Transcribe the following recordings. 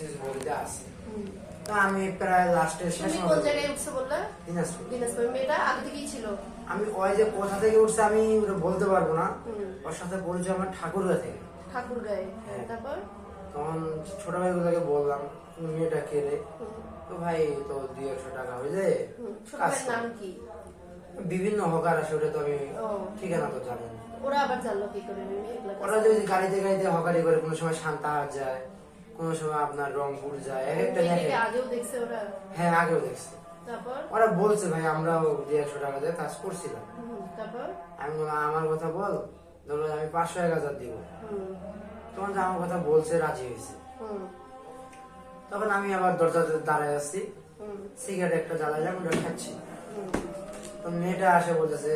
আছে হুম। তো আমি প্রায় লাস্টের শেষ কোন জায়গায় উঠছো বললে? দিনাজপুর। দিনাজপুর। মেয়েটা আগে থেকেই ছিল। আমি ওই যে কোথা থেকে উঠছে আমি বলতে পারব না। ওর সাথে পরিচয় আমার ঠাকুরগা থেকে। হ্যাঁ। তারপর? তখন ছোট ভাইগুলোকে বললাম মেয়েটা কে রে? তো ভাই তো দুই একশো টাকা ভাইয়ের করো। নাম কি? বিভিন্ন হকার আছে ওটা তো আমি ঠিকানা তো জানি না। ওরা আবার জানলো কি করে? ওরা যদি গাড়িতে গাড়িতে হকারি করে কোনো সময় শান্তাহার যায়। কোনো সময় আপনার রংপুর যায়। এক একটা দেখে আগেও দেখছে ওরা হ্যাঁ আগেও দেখছি। তারপর? ওরা বলছে ভাই আমরাও দুই একশো টাকা দিয়ে কাজ করছিলাম। তারপর? আমি বললাম আমার কথা বল। ধরো আমি পাঁচশো এক হাজার দিব। তখন আমার কথা বলছে রাজি হয়েছে। তখন আমি আবার দরজাতে দাঁড়ায় আসছি সিগারেট একটা জ্বালাইলাম ওটা খাচ্ছি। তো মেয়েটা আসে বলতেছে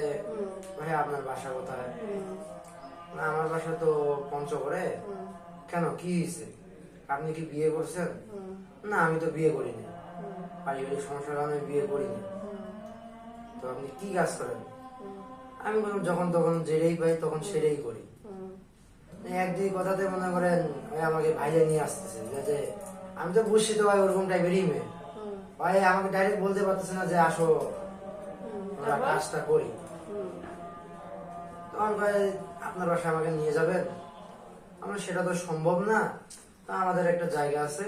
ভাই আপনার বাসা কোথায়? আমার বাসা তো পঞ্চগড়ে। কেন? কি হয়েছে? আপনি কি বিয়ে করছেন? না আমি তো বিয়ে করিনি। পারিবারিক সমস্যার কারণে বিয়ে করিনি। তো আপনি কি কাজ করেন? আমি বললাম যখন তখন যেটাই পাই তখন সেটাই করি। এক দুই কথাতে মনে করেন আমাকে ভাইলে নিয়ে আসতেছে যে, যে আমি তো বুঝছি তো ভাই ওরকম টাইপেরই মেয়ে। ভাই আমাকে ডাইরেক্ট বলতে পারতেছে না যে আসো আমরা কাজটা করি। তখন ভাই আপনার বাসায় আমাকে নিয়ে যাবেন? আমরা সেটা তো সম্ভব না। আমাদের একটা জায়গা আছে।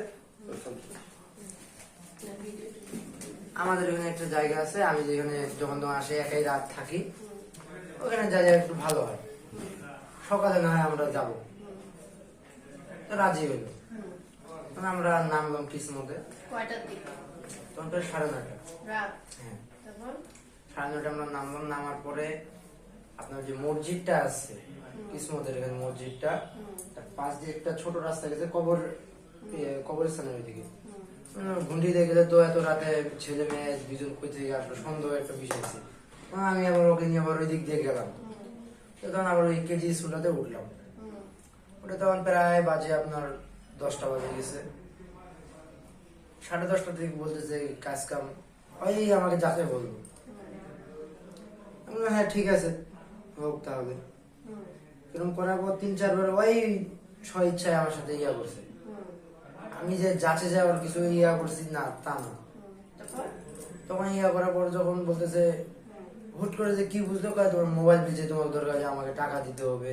আমাদের এখানে একটা জায়গা আছে আমি যেখানে যখন তখন আসে একাই রাত থাকি। ওখানে জায়গা একটু ভালো হয়। সকালে না হয় আমরা যাব। রাজি হইল আমরা নামলাম কিসমতে। কয়টার তখন সাড়ে নয়টা। হ্যাঁ। সাড়ে নয়টা আমরা নামলাম নামার পরে আপনার যে মসজিদটা আছে কিসমতের এখানে মসজিদটা তার পাশ দিয়ে একটা ছোট রাস্তা গেছে কবর কবরস্থানের ওইদিকে। ঘুঁটি দিয়ে গেলে তো এত রাতে ছেলে মেয়ে দুজন কই থেকে আসলো সন্দেহ একটা বিষয় আছে। আমি আবার ওকে নিয়ে আবার ওই দিক দিয়ে গেলাম। তখন আবার ওই কেজি স্কুলটাতে উঠলাম। ওটা তখন প্রায় বাজে আপনার দশটা বাজে গেছে। সাড়ে দশটার দিকে বলতেছে কাজ কাম ওই আমাকে যাকে বলব। হ্যাঁ ঠিক আছে। হোক তাহলে। এরকম করার পর তিন চারবার ওই স্ব ইচ্ছায় আমার সাথে ইয়া করছে। আমি যে যাচে যাওয়ার কিছু ইয়া করছি, না, তা না। তখন ইয়া করার পর যখন বলতেছে, হুট করে যে কি বুঝলো, কয় তোমার মোবাইল বিলছে তোমার দরকার যে আমাকে টাকা দিতে হবে।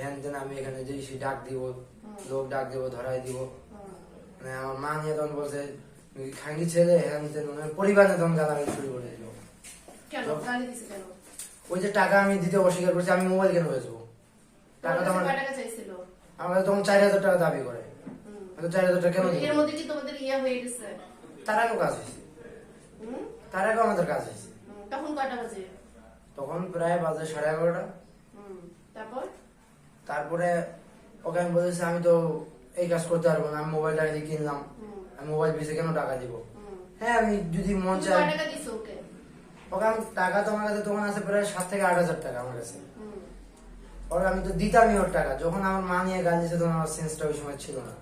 হ্যান তেন আমি এখানে যে সে ডাক দিব, লোক ডাক দিব ধরাই দিব। মানে আমার মা নিয়ে তখন বলছে খাঙ্গি ছেলে? হ্যান তেন মানে পরিবারে তখন গালাগালি শুরু করে দিল। কেন? ওই যে টাকা আমি দিতে অস্বীকার করছি আমি মোবাইল কেন বেচবো? টাকা তো তোমার আমার তখন চার হাজার টাকা দাবি করে। আমি তো চার হাজার টাকা কেন? এর মধ্যে কি তোমাদের ইয়া হয়ে গেছে? তার আগেও কাজ হয়েছে। তার আগেও আমাদের কাজ হয়েছে। তখন কয়টা বাজে? তখন প্রায় বাজে সাড়ে এগারোটা। তারপর? তারপরে ওকে আমি বলেছি আমি তো এই কাজ করতে পারব না আমি মোবাইল টাকা দিয়ে কিনলাম। আমি মোবাইল পিছিয়ে কেন টাকা দিব? হ্যাঁ আমি যদি মন চাই কয় টাকা তো আমার কাছে তখন আছে প্রায় সাত থেকে আট হাজার টাকা আমার কাছে। ওর আমি তো দিতামই ওর টাকা যখন আমার মা নিয়ে গাল দিয়েছে তখন আমার সেন্সটা ওই সময় ছিল না।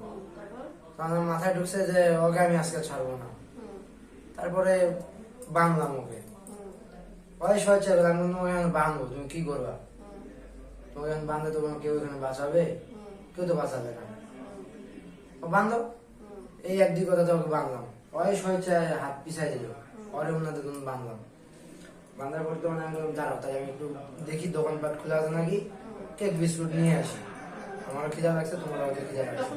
তখন আমার মাথায় ঢুকছে যে ওকে আমি আজকে ছাড়বো না। তারপরে বাংলাম ওকে। ওই সহজ চাইলাম আমি ওকে আমি বাঁধবো তুমি কি করবা? তোমাকে আমি বাঁধলে তোমার কেউ এখানে বাঁচাবে? কেউ তো বাঁচাবে না। ও বাঁধো এই এক দুই কথা তো ওকে বাঁধলাম। ওই স্বেচ্ছায় হাত পিছাই দিল। ওরে উন্নতি তুমি বাঁধলাম। বাঁধার পর তখন আমি দাঁড়াও তাই আমি একটু দেখি দোকানপাট খোলা আছে নাকি? কেক বিস্কুট নিয়ে আসি। আমার খিদা লাগছে তোমার ওকে খিদা লাগছে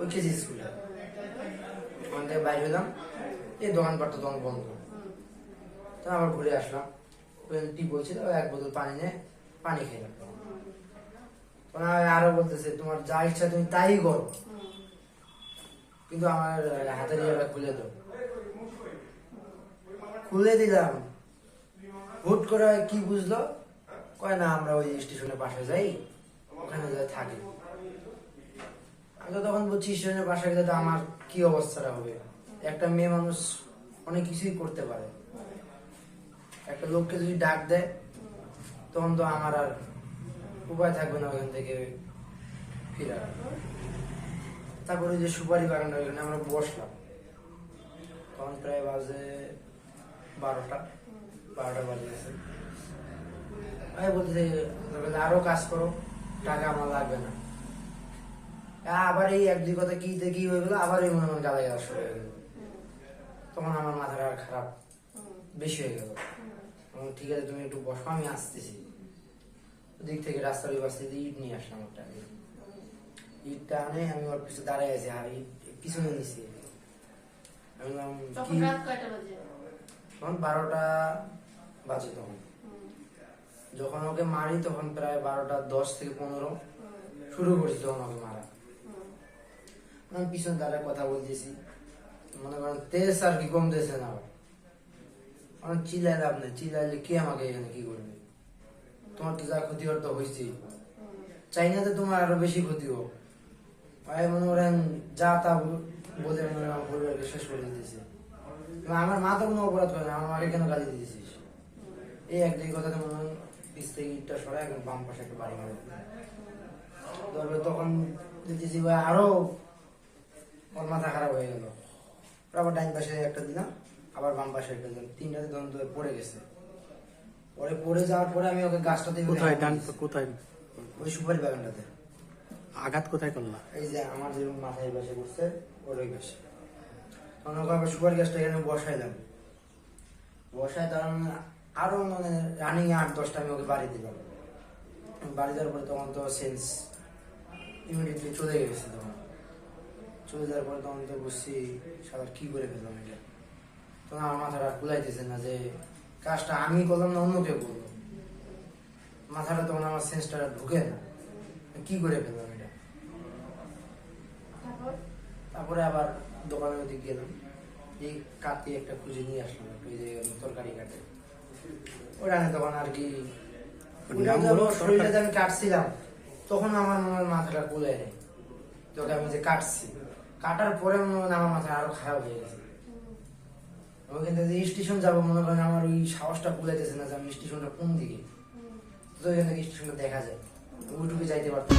ওই কেজি স্কুলে ওখান থেকে বাইরে হলাম এই দোকানপাট তো তখন বন্ধ। তো আবার ঘুরে আসলাম। টি বলছিল এক বোতল পানি নিয়ে পানি খেলাম তখন আরও বলতেছে তোমার যা ইচ্ছা তুমি তাই করো। কিন্তু আমার হাতের ইয়েটা খুলে দাও। খুলে দিলাম। হুট করে কি বুঝলো? কয়, না, আমরা ওই স্টেশনের পাশে যাই। ওখানে যাই থাকি। আমি তো তখন বলছি স্টেশনের পাশে গেলে তো আমার কি অবস্থাটা হবে? একটা মেয়ে মানুষ অনেক কিছুই করতে পারে। একটা লোককে যদি ডাক দেয়, তখন তো আমার আর উপায় থাকবে না ওখান থেকে ফিরার তারপরে যে সুপারি বাগানটা ওইখানে আমরা বসলাম। তখন প্রায় বাজে বারোটা। বারোটা বাজে গেছে আমি বলতে আরও কাজ করো টাকা আমার লাগবে না। আবার এই এক দুই কথা কি তে হয়ে গেলো আবার এই মনে মনে গালা গালা শুরু হয়ে গেল। তখন আমার মাথাটা আর খারাপ বেশি হয়ে গেল। ঠিক আছে তুমি একটু বসো আমি আসতেছি। ওদিক থেকে রাস্তার ওই পাশ থেকে ইট নিয়ে আসলাম একটা ইটটা আনে আমি ওর পিছনে দাঁড়ায় আছি আর ইট পিছনে নিছি। আমি বললাম কি? তখন বারোটা বাজে তখন। যখন ওকে মারি তখন প্রায় বারোটা দশ থেকে পনেরো শুরু করছি তখন ওকে মারা। আমি পিছনে দাঁড়ায় কথা বলতেছি। মনে করেন তেজ আর কি কম দিয়েছে না। আমার চিল্লাই লাভ নেই, চিল্লাইলে কে আমাকে এখানে কি করবে? তোমার তো যা ক্ষতি হওয়ার তো হয়েছে চাই তোমার আরও বেশি ক্ষতি হোক। ভাই, মনে করেন যা তা বলে মনে আমার পরিবারকে শেষ করে দিতেছে। আমার মা তো কোনো অপরাধ করে না, আমার মাকে কেন গালি দিতেছিস এই এক দুই কথাতে মনে হয় পিস থেকে ইটটা সরাই এখন বাম পাশে একটা বাড়ি মারে তারপরে তখন দিতেছি ভাই আরও ওর মাথা খারাপ হয়ে গেল। আবার ডাইন পাশে একটা দিলাম আবার বাম পাশে একটা দিলাম। তিনটাতে তো পড়ে গেছে। পরে পড়ে যাওয়ার পরে আমি ওকে গাছটাতে কোথায় ডান কোথায়? ওই সুপারি বাগানটাতে। আঘাত কোথায় করলা? এই যে আমার যে মাথায় পাশে করছে ওর ওই পাশে। তখন ওকে আবার সুপারি গাছটা এখানে বসাইলাম। বসায় তার মানে আরও মানে রানিং আট দশটা আমি ওকে বাড়ি দিলাম। বাড়ি দেওয়ার পরে তখন তো সেন্স ইমিডিয়েটলি চলে গেছে তখন। চলে যাওয়ার পরে তখন তো বুঝছি সাবার কি করে ফেললাম এটা? তখন আমার মাথাটা কুলাইতেছে না যে কাজটা আমি করলাম না অন্য কেউ করল? মাথাটা তখন আমার সেন্সটা ঢুকে না। কি করে ফেললাম এটা? তারপরে? আবার দোকানের ওদিক গেলাম। এই কাতি একটা খুঁজে নিয়ে আসলাম একটু তরকারি কাটে ওটা তখন আর কি ওর ওইটা নাম যে বলো, আমার শরীরটা আমি কাটছিলাম তখন আমার মনে মাথাটা কুলে নেই। তোকে আমি যে কাটছি কাটার পরে মনে হয় আমার মাথা আরও খারাপ হয়ে গেছে। কিন্তু যে স্টেশন যাব মনে করেন আমার ওই সাহসটা কুলাইতেছে না যে আমি স্টেশনটা কোন দিকে। তো এখান থেকে স্টেশনটা দেখা যায় ওইটুকু যাইতে পারতাম।